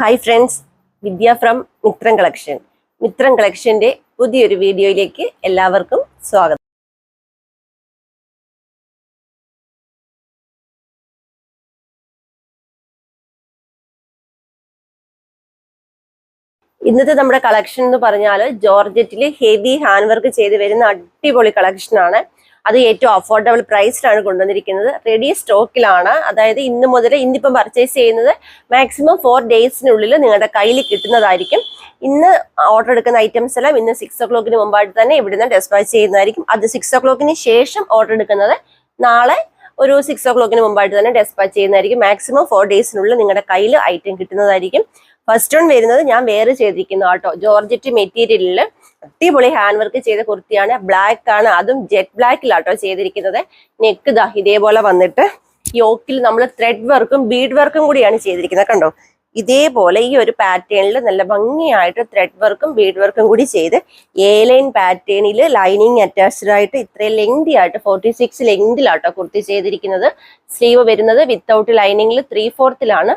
Hi friends Vidya from Mithram collection Mithram കളക്ഷന്റെ പുതിയൊരു വീഡിയോയിലേക്ക് എല്ലാവർക്കും സ്വാഗതം. ഇന്നത്തെ നമ്മുടെ കളക്ഷൻ എന്ന് പറഞ്ഞാൽ ജോർജറ്റിൽ ഹെവി ഹാൻഡ് വർക്ക് ചെയ്ത് വരുന്ന അടിപൊളി കളക്ഷൻ ആണ്. അത് ഏറ്റവും അഫോർഡബിൾ പ്രൈസിലാണ് കൊണ്ടുവന്നിരിക്കുന്നത്. റെഡി സ്റ്റോക്കിലാണ് അതായത് ഇന്ന് മുതൽ ഇന്നിപ്പം പർച്ചേസ് ചെയ്യുന്നത് മാക്സിമം ഫോർ ഡേയ്സിനുള്ളിൽ നിങ്ങളുടെ കയ്യിൽ കിട്ടുന്നതായിരിക്കും. ഇന്ന് ഓർഡർ എടുക്കുന്ന ഐറ്റംസ് എല്ലാം ഇന്ന് സിക്സ് ഒ ക്ലോക്കിന് മുമ്പായിട്ട് തന്നെ ഇവിടുന്ന് ഡെസ്പാച്ച് ചെയ്യുന്നതായിരിക്കും. അത് സിക്സ് ഒ ക്ലോക്കിന് ശേഷം ഓർഡർ എടുക്കുന്നത് നാളെ ഒരു സിക്സ് ഒ ക്ലോക്കിന് മുമ്പായിട്ട് തന്നെ ഡെസ്പാച്ച് ചെയ്യുന്നതായിരിക്കും. മാക്സിമം ഫോർ ഡേയ്സിനുള്ളിൽ നിങ്ങളുടെ കയ്യിൽ ഐറ്റം കിട്ടുന്നതായിരിക്കും. ഫസ്റ്റ് വൺ വരുന്നത് ഞാൻ വേറെ ചെയ്തിരിക്കുന്നു കേട്ടോ ജോർജറ്റ് മെറ്റീരിയലിൽ അടിപൊളി ഹാൻഡ് വർക്ക് ചെയ്ത കുർത്തിയാണ്. ബ്ലാക്ക് ആണ്. അതും ജെറ്റ് ബ്ലാക്കിലാട്ടോ ചെയ്തിരിക്കുന്നത്. നെക്ക് ദാ ഇതേപോലെ വന്നിട്ട് യോക്കിൽ നമ്മൾ ത്രെഡ് വർക്കും ബീഡ് വർക്കും കൂടിയാണ് ചെയ്തിരിക്കുന്നത്. കണ്ടോ? ഇതേപോലെ ഈ ഒരു പാറ്റേണിൽ നല്ല ഭംഗിയായിട്ട് ത്രെഡ് വർക്കും ബീഡ് വർക്കും കൂടി ചെയ്ത് എ ലൈൻ പാറ്റേണിൽ ലൈനിങ് അറ്റാച്ച്ഡ് ആയിട്ട് ഇത്രയും ലെങ്തി ആയിട്ട് ഫോർട്ടി സിക്സ് ലെങ്തിലാട്ടോ കുർത്തി ചെയ്തിരിക്കുന്നത്. സ്ലീവ് വരുന്നത് വിത്തൗട്ട് ലൈനിങ്ങിൽ ത്രീ ഫോർത്തിലാണ്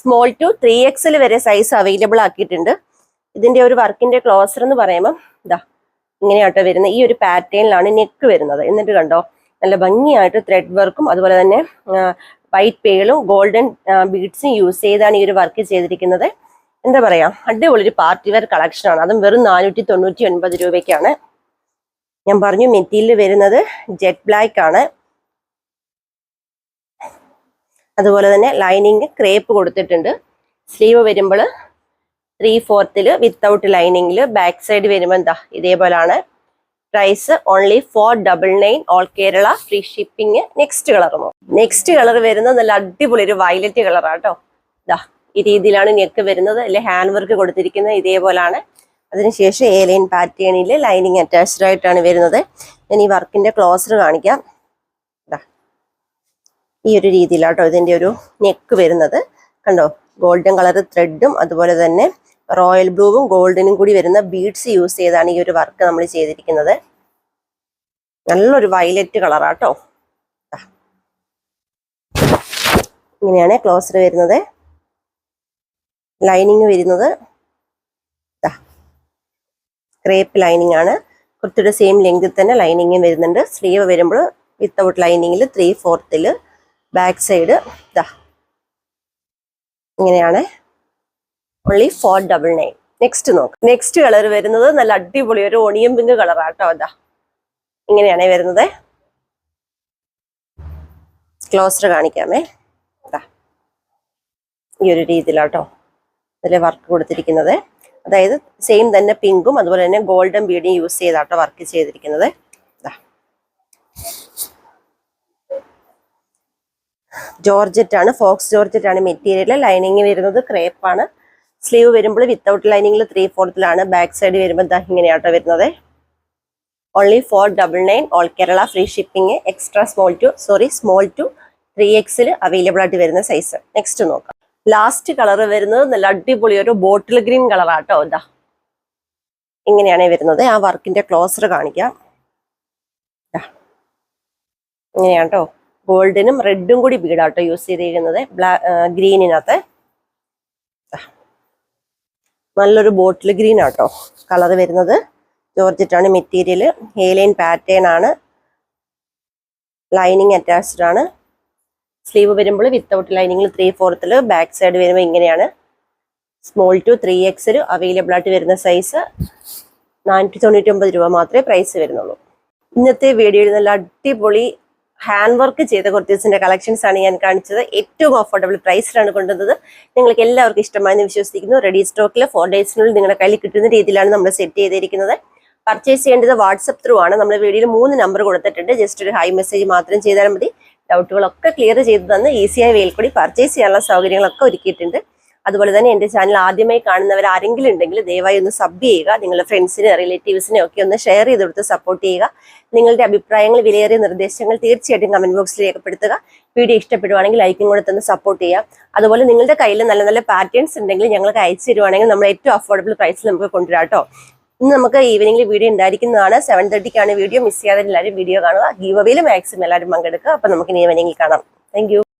സ്മോൾ ടു ത്രീ എക്സൽ വരെ സൈസ് അവൈലബിൾ ആക്കിയിട്ടുണ്ട്. ഇതിന്റെ ഒരു വർക്കിന്റെ ക്ലോസർ എന്ന് പറയുമ്പോൾ ഇതാ ഇങ്ങനെയാട്ടോ വരുന്നത്. ഈ ഒരു പാറ്റേണിലാണ് നെക്ക് വരുന്നത്. എന്നിട്ട് കണ്ടോ നല്ല ഭംഗിയായിട്ട് ത്രെഡ് വർക്കും അതുപോലെ തന്നെ വൈറ്റ് പേളും ഗോൾഡൻ ബീഡ്സും യൂസ് ചെയ്താണ് ഈ ഒരു വർക്ക് ചെയ്തിരിക്കുന്നത്. എന്താ പറയാ അടിപൊളി ഒരു പാർട്ടി വെയർ കളക്ഷനാണ് അതും വെറും നാനൂറ്റി തൊണ്ണൂറ്റി ഒൻപത് രൂപയ്ക്കാണ്. ഞാൻ പറഞ്ഞു മെറ്റീരിയൽ വരുന്നത് ജെറ്റ് ബ്ലാക്ക് ആണ്. അതുപോലെ തന്നെ ലൈനിങ് ക്രേപ്പ് കൊടുത്തിട്ടുണ്ട്. സ്ലീവ് വരുമ്പോൾ ത്രീ ഫോർത്തിൽ വിത്തൗട്ട് ലൈനിങ്ങിൽ ബാക്ക് സൈഡ് വരുമ്പോൾ എന്താ ഇതേപോലാണ്. Price only four double nine all Kerala free shipping next കളറുമോ next colour വരുന്നത് നല്ല അടിപൊളി ഒരു വയലറ്റ് കളറാട്ടോ ഇതാ ഈ രീതിയിലാണ് നെക്ക് വരുന്നത്. അല്ലെ ഹാൻഡ് വർക്ക് കൊടുത്തിരിക്കുന്നത് ഇതേപോലാണ്. അതിനുശേഷം ഏലൈൻ പാറ്റേണിൽ ലൈനിങ് അറ്റാച്ച്ഡ് ആയിട്ടാണ് വരുന്നത്. ഞാൻ ഈ വർക്കിന്റെ ക്ലോസർ കാണിക്കാം. ഈ ഒരു രീതിയിലാട്ടോ ഇതിന്റെ ഒരു നെക്ക് വരുന്നത്. കണ്ടോ? ഗോൾഡൻ കളർ ത്രെഡും അതുപോലെ തന്നെ റോയൽ ബ്ലൂവും ഗോൾഡനും കൂടി വരുന്ന ബീഡ്സ് യൂസ് ചെയ്താണ് ഈ ഒരു വർക്ക് നമ്മൾ ചെയ്തിരിക്കുന്നത്. നല്ലൊരു വയലറ്റ് കളറാട്ടോ ഇങ്ങനെയാണ് ക്ലോസർ വരുന്നത്. ലൈനിങ് വരുന്നത്. ക്രേപ്പ് ലൈനിങ് ആണ്. കുറച്ചുകൂടെ സെയിം ലെങ്തിൽ തന്നെ ലൈനിങ്ങും വരുന്നുണ്ട്. സ്ലീവ് വരുമ്പോൾ വിത്തൗട്ട് ലൈനിങ്ങിൽ ത്രീ ഫോർത്തിൽ ബാക്ക് സൈഡ് ഇതാ ഇങ്ങനെയാണ്. Only four double nine next നോക്ക്. നെക്സ്റ്റ് കളർ വരുന്നത് നല്ല അടിപൊളി ഒരു ഒണിയൻ പിങ്ക് കളറാട്ടോ അതാ ഇങ്ങനെയാണ് വരുന്നത്. ക്ലോസർ കാണിക്കാമേ. ഇതാ ഈ ഒരു രീതിയിലാട്ടോ ഇതിലെ വർക്ക് കൊടുത്തിരിക്കുന്നത്. അതായത് സെയിം തന്നെ പിങ്കും അതുപോലെ തന്നെ ഗോൾഡൻ ബീഡും യൂസ് ചെയ്താട്ടോ വർക്ക് ചെയ്തിരിക്കുന്നത് ഇതാ ജോർജറ്റ് ആണ് ഫോക്സ് ജോർജറ്റ് ആണ് മെറ്റീരിയൽ ലൈനിങ് വരുന്നത് ക്രേപ്പ് ആണ് സ്ലീവ് വരുമ്പോൾ വിത്തൗട്ട് ലൈനിങ്ങിൽ ത്രീ ഫോർത്തിലാണ് ബാക്ക് സൈഡ് വരുമ്പോൾ ദാ ഇങ്ങനെയാട്ടോ വരുന്നത്. Only four double nine all Kerala free shipping extra small two sorry small two three XL available ആയിട്ട് വരുന്ന സൈസ് നെക്സ്റ്റ് നോക്കാം. ലാസ്റ്റ് കളർ വരുന്നത് നല്ല അടിപൊളി ഒരു ബോട്ടിൽ ഗ്രീൻ കളറാട്ടോ ഇതാ ഇങ്ങനെയാണ് വരുന്നത്. ആ വർക്കിന്റെ ക്ലോസർ കാണിക്കാം. ദാ. ഇങ്ങനെയാട്ടോ ഗോൾഡനും റെഡും കൂടി ബീഡാട്ടോ യൂസ് ചെയ്തിരിക്കുന്നത്. ബ്ലാ ഗ്രീനിനകത്ത്. നല്ലൊരു ബോട്ടിൽ ഗ്രീൻ ആട്ടോ കളർ വരുന്നത്. ജോർജറ്റ് ആണ് മെറ്റീരിയൽ. ഹേലൈൻ പാറ്റേൺ ആണ്. ലൈനിങ് അറ്റാച്ച്ഡ് ആണ്. സ്ലീവ് വരുമ്പോൾ വിത്തൗട്ട് ലൈനിങ്ങിൽ ത്രീ ഫോർത്തിൽ ബാക്ക് സൈഡ് വരുമ്പോൾ ഇങ്ങനെയാണ്. Small two three XL available ആയിട്ട് വരുന്ന സൈസ് നാനൂറ്റി തൊണ്ണൂറ്റി ഒമ്പത് രൂപ മാത്രമേ പ്രൈസ് വരുന്നുള്ളൂ. ഇന്നത്തെ വീഡിയോയിൽ നല്ല അടിപൊളി ഹാൻഡ് വർക്ക് ചെയ്ത കുർത്തീസിന്റെ കളക്ഷൻസ് ആണ് ഞാൻ കാണിച്ചത്. ഏറ്റവും അഫോർഡബിൾ പ്രൈസിലാണ് കൊണ്ടുവന്നത്. നിങ്ങൾക്ക് എല്ലാവർക്കും ഇഷ്ടമായെന്ന് വിശ്വസിക്കുന്നു. റെഡി സ്റ്റോക്കിൽ ഫോർ ഡേയ്സിനുള്ളിൽ നിങ്ങളുടെ കയ്യിൽ കിട്ടുന്ന രീതിയിലാണ് നമ്മൾ സെറ്റ് ചെയ്തിരിക്കുന്നത്. പർച്ചേസ് ചെയ്യേണ്ടത് വാട്സപ്പ് ത്രൂ ആണ്. നമ്മൾ വീഡിയോയിൽ മൂന്ന് നമ്പർ കൊടുത്തിട്ടുണ്ട്. ജസ്റ്റ് ഒരു ഹൈ മെസ്സേജ് മാത്രം ചെയ്താൽ മതി. ഡൗട്ടുകളൊക്കെ ക്ലിയർ ചെയ്ത് തന്ന് ഈസിയായി വെയിൽ കൂടി പർച്ചേസ് ചെയ്യാനുള്ള സൗകര്യങ്ങളൊക്കെ ഒരുക്കിയിട്ടുണ്ട്. അതുപോലെ തന്നെ എന്റെ ചാനൽ ആദ്യമായി കാണുന്നവർ ആരെങ്കിലും ഉണ്ടെങ്കിൽ ദയവായി ഒന്ന് സബ് ചെയ്യുക നിങ്ങളുടെ ഫ്രണ്ട്സിനെ റിലേറ്റീവ്സിനെ ഒക്കെ ഒന്ന് ഷെയർ ചെയ്ത് കൊടുത്ത് സപ്പോർട്ട് ചെയ്യുക. നിങ്ങളുടെ അഭിപ്രായങ്ങൾ വിലയേറിയ നിർദ്ദേശങ്ങൾ തീർച്ചയായിട്ടും കമന്റ് ബോക്സിൽ രേഖപ്പെടുത്തുക. വീഡിയോ ഇഷ്ടപ്പെടുവാണെങ്കിൽ ലൈക്കും കൂടെ തന്നെ സപ്പോർട്ട് ചെയ്യുക. അതുപോലെ നിങ്ങളുടെ കയ്യിൽ നല്ല നല്ല പാറ്റേൺസ് ഉണ്ടെങ്കിൽ ഞങ്ങൾക്ക് അയച്ചു തരുവാണെങ്കിൽ നമ്മൾ ഏറ്റവും അഫോർഡബിൾ പ്രൈസിൽ നമുക്ക് കൊണ്ടുവരാം കേട്ടോ. ഇന്ന് നമുക്ക് ഈവനിംഗിൽ വീഡിയോ ഉണ്ടായിരിക്കുന്നതാണ്. സെവൻ തേർട്ടിക്കാണ് വീഡിയോ. മിസ് ചെയ്യാതെ എല്ലാവരും വീഡിയോ കാണുക. ഗീവവയിൽ മാക്സിമം എല്ലാവരും പങ്കെടുക്കുക. അപ്പൊ നമുക്ക് ഇനി ഈവനിംഗിൽ കാണാം. താങ്ക്